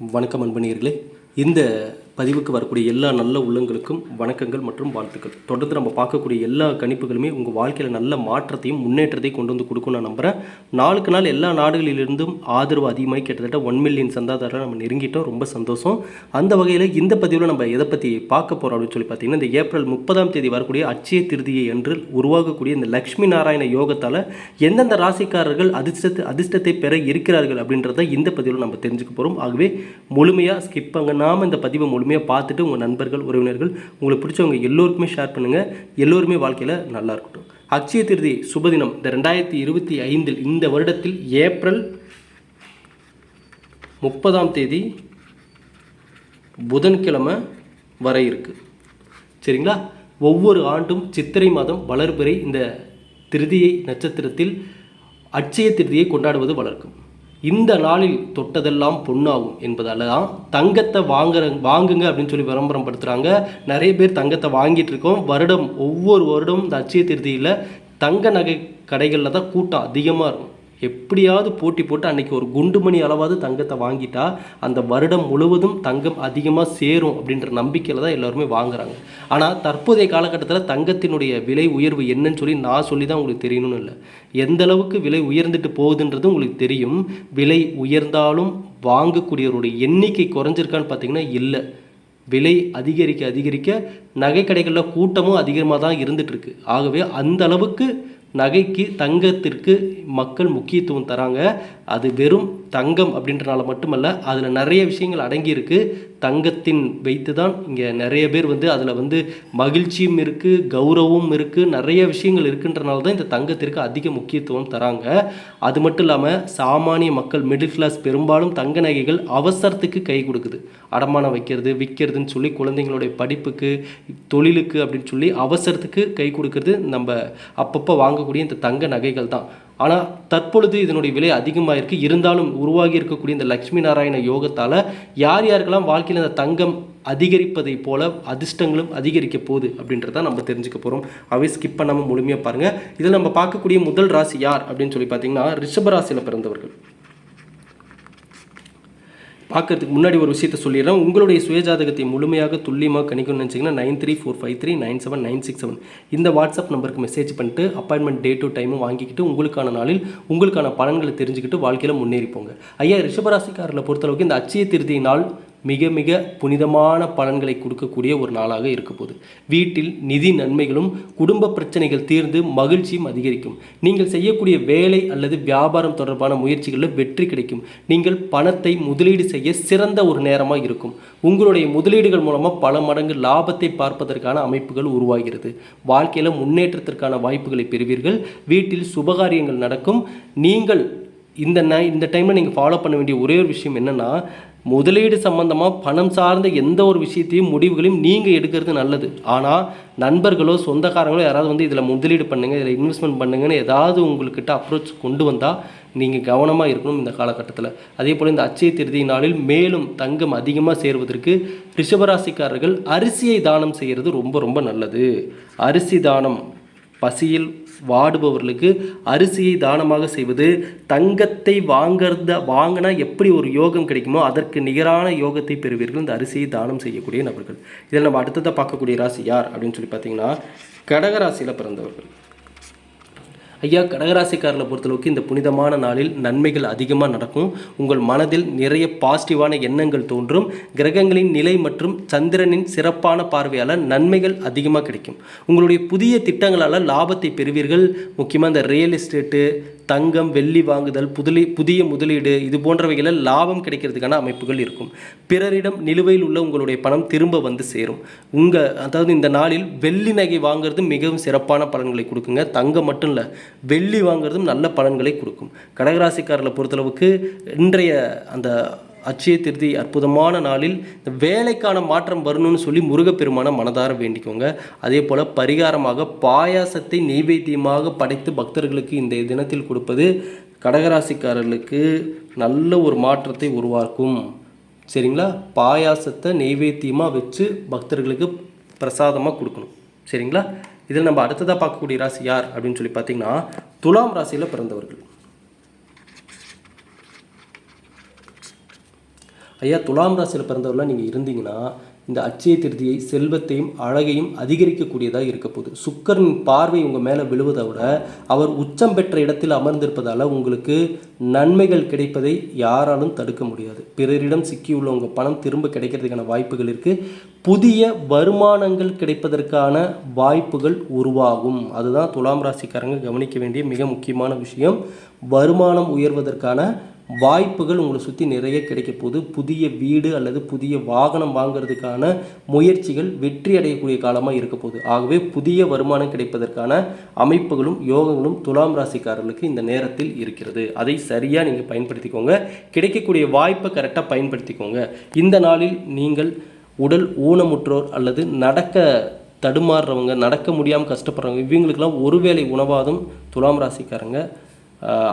வணக்கம் அன்பணியர்களே இந்த பதிவுக்கு வரக்கூடிய எல்லா நல்ல உள்ளங்களுக்கும் வணக்கங்கள் மற்றும் வாழ்த்துக்கள். தொடர்ந்து நம்ம பார்க்கக்கூடிய எல்லா கணிப்புகளுமே உங்கள் வாழ்க்கையில் நல்ல மாற்றத்தையும் முன்னேற்றத்தையும் கொண்டு வந்து கொடுக்கும் நான் நம்புகிறேன் நாளுக்கு நாள் எல்லா நாடுகளிலிருந்தும் ஆதரவு அதிகமாகி கிட்டத்தட்ட ஒன் மில்லியன் சந்தாதாரரை நம்ம நெருங்கிட்டோம். ரொம்ப சந்தோஷம். அந்த வகையில் இந்த பதிவில் நம்ம எதை பற்றி பார்க்க போகிறோம் அப்படின்னு சொல்லி பார்த்தீங்கன்னா இந்த ஏப்ரல் முப்பதாம் தேதி வரக்கூடிய அச்சய திருதியை என்று உருவாகக்கூடிய இந்த லக்ஷ்மி நாராயண யோகத்தால் எந்தெந்த ராசிக்காரர்கள் அதிர்ஷ்டத்தை அதிர்ஷ்டத்தை பெற இருக்கிறார்கள் அப்படின்றத இந்த பதிவில் நம்ம தெரிஞ்சுக்க போகிறோம் ஆகவே முழுமையாக ஸ்கிப் பண்ணாமல் இந்த பதிவை முழுமையாக பார்த்துட்டு உங்கள் நண்பர்கள் உறவினர்கள் உங்களுக்கு பிடிச்சவங்க எல்லோருக்குமே ஷேர் பண்ணுங்கள் எல்லோருமே வாழ்க்கையில் நல்லா இருக்கட்டும். அக்ஷய திருதி சுபதினம் இந்த ரெண்டாயிரத்தி இருபத்தி ஐந்தில் இந்த வருடத்தில் ஏப்ரல் முப்பதாம் தேதி புதன்கிழமை வர இருக்கு. சரிங்களா? ஒவ்வொரு ஆண்டும் சித்திரை மாதம் வளர்பிறை இந்த திருதியை நட்சத்திரத்தில் அட்சய திருதியை கொண்டாடுவது வழக்கம் இந்த நாளில் தொட்டதெல்லாம் பொண்ணாகும் என்பதால் தான் தங்கத்தை வாங்குற வாங்குங்க அப்படின்னு சொல்லி விளம்பரம் படுத்துகிறாங்க நிறைய பேர் தங்கத்தை வாங்கிட்டு இருக்கோம். வருடம் ஒவ்வொரு வருடம் இந்த அச்சய திருதியில் தங்க நகை கடைகளில் தான் கூட்டம் அதிகமாக இருக்கும். எப்படியாவது போட்டி போட்டு அன்னைக்கு ஒரு குண்டுமணி அளவாவது தங்கத்தை வாங்கிட்டா அந்த வருடம் முழுவதும் தங்கம் அதிகமாக சேரும் அப்படின்ற நம்பிக்கையில் தான் எல்லாருமே வாங்குறாங்க. ஆனால் தற்போதைய காலகட்டத்தில் தங்கத்தினுடைய விலை உயர்வு என்னன்னு சொல்லி நான் சொல்லி தான் உங்களுக்கு தெரியணும்னு இல்லை. எந்த அளவுக்கு விலை உயர்ந்துட்டு போகுதுன்றது உங்களுக்கு தெரியும். விலை உயர்ந்தாலும் வாங்கக்கூடியவருடைய எண்ணிக்கை குறைஞ்சிருக்கான்னு பார்த்தீங்கன்னா இல்லை. விலை அதிகரிக்க அதிகரிக்க நகை கடைகளில் கூட்டமும் அதிகமாக தான் இருந்துகிட்ருக்கு ஆகவே அந்த அளவுக்கு நகைக்கு தங்கத்திற்கு மக்கள் முக்கியத்துவம் தராங்க. அது வெறும் தங்கம் அப்படின்றனால மட்டுமல்ல அதில் நிறைய விஷயங்கள் அடங்கியிருக்கு. தங்கத்தின் வைத்து தான் இங்கே நிறைய பேர் வந்து அதில் வந்து மகிழ்ச்சியும் இருக்குது கௌரவமும் இருக்குது நிறைய விஷயங்கள் இருக்குன்றனால தான் இந்த தங்கத்திற்கு அதிக முக்கியத்துவம் தராங்க. அது மட்டும் இல்லாமல் சாமானிய மக்கள் மிடில் கிளாஸ் பெரும்பாலும் தங்க நகைகள் அவசரத்துக்கு கை கொடுக்குது. அடமானம் வைக்கிறது விற்கிறதுன்னு சொல்லி குழந்தைங்களுடைய படிப்புக்கு தொழிலுக்கு அப்படின்னு சொல்லி அவசரத்துக்கு கை கொடுக்கறது நம்ம அப்பப்போ வாங்கக்கூடிய இந்த தங்க நகைகள் தான். ஆனால் தற்பொழுது இதனுடைய விலை அதிகமாக இருக்குது இருந்தாலும் உருவாகி இருக்கக்கூடிய இந்த லக்ஷ்மி நாராயண யோகத்தால் யார் யாருக்கெல்லாம் வாழ்க்கையில் இந்த தங்கம் அதிகரிப்பதை போல அதிர்ஷ்டங்களும் அதிகரிக்க போகுது அப்படின்றத நம்ம தெரிஞ்சுக்க போகிறோம் அவை ஸ்கிப் பண்ணாமல் முழுமையாக பாருங்கள் இதில் நம்ம பார்க்கக்கூடிய முதல் ராசி யார் அப்படின்னு சொல்லி பார்த்தீங்கன்னா ரிஷபராசியில் பிறந்தவர்கள். பார்க்கறதுக்கு முன்னாடி ஒரு விஷயத்த சொல்லிடுறேன். உங்களுடைய சுயஜாதகத்தை முழுமையாக துல்லியமாக கணிக்கணும்னு நினச்சிங்கன்னா nine three four five three nine seven nine six seven இந்த வாட்ஸ்அப் நம்பருக்கு மெசேஜ் பண்ணிட்டு அப்பாயின்மெண்ட் டே டு டைமும் வாங்கிக்கிட்டு உங்களுக்கான நாளில் உங்களுக்கான பலன்களை தெரிஞ்சுக்கிட்டு வாழ்க்கையில் முன்னேறிப்போங்க ஐயா ரிஷபராசிக்காரில் பொறுத்தளவுக்கு இந்த அச்சய திருதி நாள் மிக மிக புனிதமான பலன்களை கொடுக்கக்கூடிய ஒரு நாளாக இருக்க போகுது. வீட்டில் நிதி நன்மைகளும் குடும்ப பிரச்சனைகள் தீர்ந்து மகிழ்ச்சியும் அதிகரிக்கும். நீங்கள் செய்யக்கூடிய வேலை அல்லது வியாபாரம் தொடர்பான முயற்சிகளில் வெற்றி கிடைக்கும். நீங்கள் பணத்தை முதலீடு செய்ய சிறந்த ஒரு நேரமாக இருக்கும். உங்களுடைய முதலீடுகள் மூலமாக பல மடங்கு லாபத்தை பார்ப்பதற்கான அமைப்புகள் உருவாகிறது. வாழ்க்கையில் முன்னேற்றத்திற்கான வாய்ப்புகளை பெறுவீர்கள். வீட்டில் சுபகாரியங்கள் நடக்கும். நீங்கள் இந்த ந இந்த டைமில் நீங்கள் ஃபாலோ பண்ண வேண்டிய ஒரே ஒரு விஷயம் என்னென்னா முதலீடு சம்பந்தமாக பணம் சார்ந்த எந்த ஒரு விஷயத்தையும் முடிவுகளையும் நீங்கள் எடுக்கிறது நல்லது. ஆனால் நண்பர்களோ சொந்தக்காரங்களோ யாராவது வந்து இதில் முதலீடு பண்ணுங்கள் இதில் இன்வெஸ்ட்மெண்ட் பண்ணுங்கன்னு ஏதாவது உங்கள்கிட்ட அப்ரோச் கொண்டு வந்தால் நீங்கள் கவனமாக இருக்கணும் இந்த காலகட்டத்தில். அதே போல் இந்த அச்சய திருதி நாளில் மேலும் தங்கம் அதிகமாக சேர்வதற்கு ரிஷபராசிக்காரர்கள் அரிசியை தானம் செய்கிறது ரொம்ப ரொம்ப நல்லது. அரிசி தானம். பசியில் வாடுபவர்களுக்கு அரிசியை தானமாக செய்வது தங்கத்தை வாங்கிறத வாங்கினா எப்படி ஒரு யோகம் கிடைக்குமோ அதற்கு நிகரான யோகத்தை பெறுவீர்கள். இந்த அரிசியை தானம் செய்யக்கூடிய நபர்கள். இதில் நம்ம அடுத்ததாக பார்க்கக்கூடிய ராசி யார் அப்படின்னு சொல்லி பார்த்தீங்கன்னா கடகராசியில் பிறந்தவர்கள். ஐயா கடகராசிக்காரர்களை பொறுத்தளவுக்கு இந்த புனிதமான நாளில் நன்மைகள் அதிகமாக நடக்கும். உங்கள் மனதில் நிறைய பாசிட்டிவான எண்ணங்கள் தோன்றும். கிரகங்களின் நிலை மற்றும் சந்திரனின் சிறப்பான பார்வையால் நன்மைகள் அதிகமாக கிடைக்கும். உங்களுடைய புதிய திட்டங்களால் லாபத்தை பெறுவீர்கள். முக்கியமாக இந்த ரியல் எஸ்டேட்டு தங்கம் வெள்ளி வாங்குதல் புதலி புதிய முதலீடு இது போன்றவைகளில் லாபம் கிடைக்கிறதுக்கான அமைப்புகள் இருக்கும். பிறரிடம் நிலுவையில் உள்ள உங்களுடைய பணம் திரும்ப வந்து சேரும். உங்கள் அதாவது இந்த நாளில் வெள்ளி நகை வாங்குறது மிகவும் சிறப்பான பலன்களை கொடுக்குங்க. தங்கம் மட்டும் இல்லை வெள்ளி வாங்குறதும் நல்ல பலன்களை கொடுக்கும். கடகராசிக்காரர்களை பொறுத்தளவுக்கு இன்றைய அந்த அச்சய திருதி அற்புதமான நாளில் இந்த வேலைக்கான மாற்றம் வரணும்னு சொல்லி முருகப்பெருமான மனதார வேண்டிக்கோங்க. அதே போல் பரிகாரமாக பாயாசத்தை நெய்வேத்தியமாக படைத்து பக்தர்களுக்கு இந்த தினத்தில் கொடுப்பது கடகராசிக்காரர்களுக்கு நல்ல ஒரு மாற்றத்தை உருவாக்கும். சரிங்களா? பாயாசத்தை நெய்வேத்தியமாக வச்சு பக்தர்களுக்கு பிரசாதமாக கொடுக்கணும். சரிங்களா? இதில் நம்ம அடுத்ததாக பார்க்கக்கூடிய ராசி யார் அப்படின்னு சொல்லி பார்த்தீங்கன்னா துலாம் ராசியில் பிறந்தவர்கள். ஐயா துலாம் ராசியில் பிறந்தவரெலாம் நீங்கள் இருந்தீங்கன்னா இந்த அச்சய திருதியை செல்வத்தையும் அழகையும் அதிகரிக்கக்கூடியதாக இருக்க போகுது. சுக்கரனின் பார்வை உங்கள் மேலே விழுவதை விட அவர் உச்சம் பெற்ற இடத்தில் அமர்ந்திருப்பதால் உங்களுக்கு நன்மைகள் கிடைப்பதை யாராலும் தடுக்க முடியாது. பிறரிடம் சிக்கியுள்ள உங்கள் பணம் திரும்ப கிடைக்கிறதுக்கான வாய்ப்புகள் இருக்குது புதிய வருமானங்கள் கிடைப்பதற்கான வாய்ப்புகள் உருவாகும். அதுதான் துலாம் ராசிக்காரங்க கவனிக்க வேண்டிய மிக முக்கியமான விஷயம். வருமானம் உயர்வதற்கான வாய்ப்புகள் உங்களை சுற்றி நிறைய கிடைக்க போகுது. புதிய வீடு அல்லது புதிய வாகனம் வாங்குறதுக்கான முயற்சிகள் வெற்றி அடையக்கூடிய காலமாக இருக்க போகுது. ஆகவே புதிய வருமானம் கிடைப்பதற்கான அமைப்புகளும் யோகங்களும் துலாம் ராசிக்காரர்களுக்கு இந்த நேரத்தில் இருக்கிறது. அதை சரியாக நீங்கள் பயன்படுத்திக்கோங்க. கிடைக்கக்கூடிய வாய்ப்பை கரெக்டாக பயன்படுத்திக்கோங்க. இந்த நாளில் நீங்கள் உடல் ஊனமுற்றோர் அல்லது நடக்க தடுமாறுறவங்க நடக்க முடியாமல் கஷ்டப்படுறவங்க இவங்களுக்கெல்லாம் ஒருவேளை உணவாதும் துலாம் ராசிக்காரங்க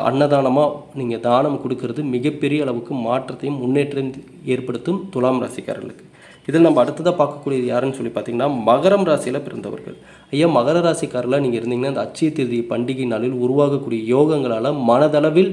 அன்னதானமாக நீங்கள் தானம் கொடுக்கறது மிகப்பெரிய அளவுக்கு மாற்றத்தையும் முன்னேற்றம் ஏற்படுத்தும் துலாம் ராசிக்காரர்களுக்கு. இதில் நம்ம அடுத்ததாக பார்க்கக்கூடியது யாருன்னு சொல்லி பார்த்தீங்கன்னா மகரம் ராசியில் பிறந்தவர்கள். ஐயா மகர ராசிக்காரர்களாக நீங்கள் இருந்தீங்கன்னா அந்த அச்சய திருதி பண்டிகை நாளில் உருவாகக்கூடிய யோகங்களால் மனதளவில்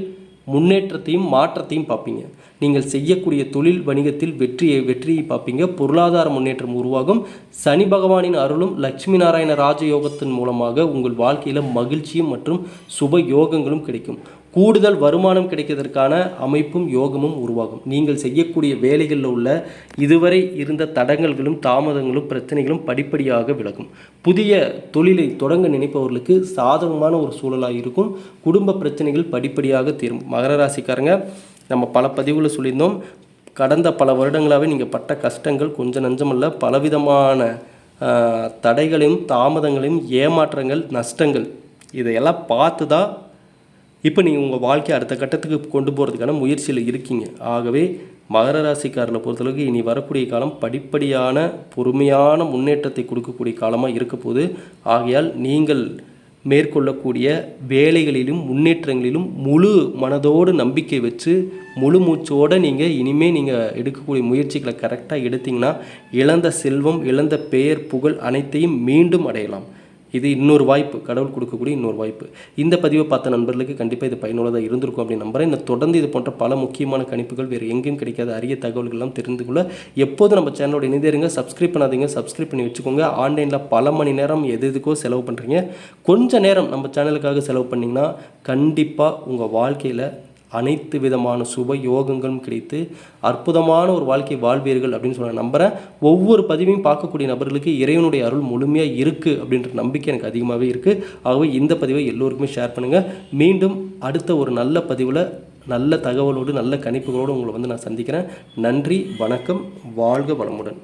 முன்னேற்றத்தையும் மாற்றத்தையும் பார்ப்பீங்க. நீங்கள் செய்யக்கூடிய தொழில் வணிகத்தில் வெற்றியை வெற்றியை பார்ப்பீங்க. பொருளாதார முன்னேற்றம் உருவாகும். சனி பகவானின் அருளும் லட்சுமி நாராயண ராஜயோகத்தின் மூலமாக உங்கள் வாழ்க்கையில் மகிழ்ச்சியும் மற்றும் சுப யோகங்களும் கிடைக்கும். கூடுதல் வருமானம் கிடைக்கிறதற்கான அமைப்பும் யோகமும் உருவாகும். நீங்கள் செய்யக்கூடிய வேலைகளில் உள்ள இதுவரை இருந்த தடங்கல்களும் தாமதங்களும் பிரச்சனைகளும் படிப்படியாக விலகும். புதிய தொழிலை தொடங்க நினைப்பவர்களுக்கு சாதகமான ஒரு சூழலாக இருக்கும். குடும்ப பிரச்சனைகள் படிப்படியாக தீரும். மகர ராசிக்காரங்க நம்ம பல பதிவுகளை சொல்லியிருந்தோம். கடந்த பல வருடங்களாகவே நீங்கள் பட்ட கஷ்டங்கள் கொஞ்சம் நஞ்சமல்ல. பலவிதமான தடைகளையும் தாமதங்களையும் ஏமாற்றங்கள் நஷ்டங்கள் இதையெல்லாம் பார்த்து தான் இப்போ நீங்கள் உங்கள் வாழ்க்கையை அடுத்த கட்டத்துக்கு கொண்டு போகிறதுக்கான முயற்சியில் இருக்கீங்க. ஆகவே மகர ராசிக்காரனை பொறுத்தளவுக்கு இனி வரக்கூடிய காலம் படிப்படியான பொறுமையான முன்னேற்றத்தை கொடுக்கக்கூடிய காலமாக இருக்க போது ஆகையால் நீங்கள் மேற்கொள்ளக்கூடிய வேலைகளிலும் முன்னேற்றங்களிலும் முழு மனதோடு நம்பிக்கை வச்சு முழு மூச்சோடு நீங்கள் இனிமேல் நீங்கள் எடுக்கக்கூடிய முயற்சிகளை கரெக்டாக எடுத்திங்கன்னா இழந்த செல்வம் இழந்த பெயர் புகழ் அனைத்தையும் மீண்டும் அடையலாம். இது இன்னொரு வாய்ப்பு. கடவுள் கொடுக்கக்கூடிய இன்னொரு வாய்ப்பு. இந்த பதிவை பார்த்த நண்பர்களுக்கு கண்டிப்பாக இது பயனுள்ளதாக இருந்திருக்கும் அப்படின்னு நம்புறேன். இந்த தொடர்ந்து இது போன்ற பல முக்கியமான கணிப்புகள் வேறு எங்கேயும் கிடைக்காத அரிய தகவல்கள்லாம் தெரிந்து கொள்ள எப்போதும் நம்ம சேனலோட இணைந்திருங்க. சப்ஸ்கிரைப் பண்ணாதீங்க. சப்ஸ்கிரைப் பண்ணி வச்சுக்கோங்க. ஆன்லைனில் பல மணி நேரம் எது எதுக்கோ செலவு பண்ணுறீங்க கொஞ்சம் நேரம் நம்ம சேனலுக்காக செலவு பண்ணிங்கன்னா கண்டிப்பாக உங்கள் வாழ்க்கையில் அனைத்து விதமான சுப யோகங்களும் கிடைத்து அற்புதமான ஒரு வாழ்க்கை வாழ்வீர்கள் அப்படின்னு சொல்ல நம்புகிறேன் ஒவ்வொரு பதிவையும் பார்க்கக்கூடிய நபர்களுக்கு இறைவனுடைய அருள் முழுமையாக இருக்குது அப்படின்ற நம்பிக்கை எனக்கு அதிகமாகவே இருக்குது ஆகவே இந்த பதிவை எல்லோருக்குமே ஷேர் பண்ணுங்கள் மீண்டும் அடுத்த ஒரு நல்ல பதிவில் நல்ல தகவலோடு நல்ல கணிப்புகளோடு உங்களை வந்து நான் சந்திக்கிறேன். நன்றி வணக்கம் வாழ்க வளமுடன்.